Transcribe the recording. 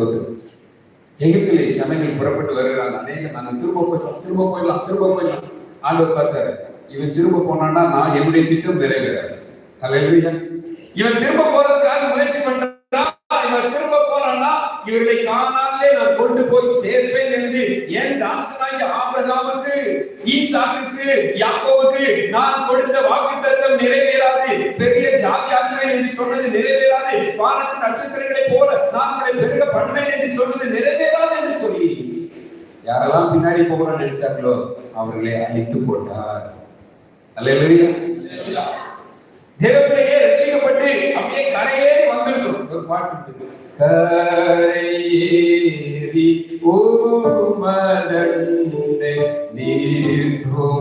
ஸ்தோத்திரம் எகிப்திலே ஜனங்கள் புறப்பட்டு வருகிறாங்க அநேக நாங்கள் திரும்ப போயிடலாம் திரும்ப போயிடலாம் திரும்ப போயிடலாம். ஆண்டவர் பார்த்தாரு இவன் திரும்ப போனான்னா நான் என்னுடைய திட்டம் நிறைவேறாது. ஹalleluya. இவன் திரும்ப போறதுக்காக முயற்சி பண்றான் இவன் திரும்ப போனான்னா இவர்களை காணாமலே நான் கொண்டு போய் சேர்ப்பேன் என்று என் தாசனாகிய ஆபிரகாமுக்கு ஈசாக்கு யாக்கோவுக்கு நான் கொடுத்த வாக்கு தத்தம் நிறைவேறாது. பெரிய ஜாதி ஜாதியாக்குவேன் என்று சொன்னது நிறைவேற வானத்து நட்சத்திரங்களை போல நான் உங்களை பெருக பண்ணுவேன் என்று சொன்னது நிறைவேறாது என்று சொல்லி யாரெல்லாம் பின்னாடி போகிறோம் நினைச்சார்களோ அவர்களை அழித்து போட்டார். அல்லா தேவனையே ரசிக்கப்பட்டு அப்படியே கரையேறி வந்திருக்கும் ஒரு பாட்டு கரையேறி ஓ மதன் நிற்கும்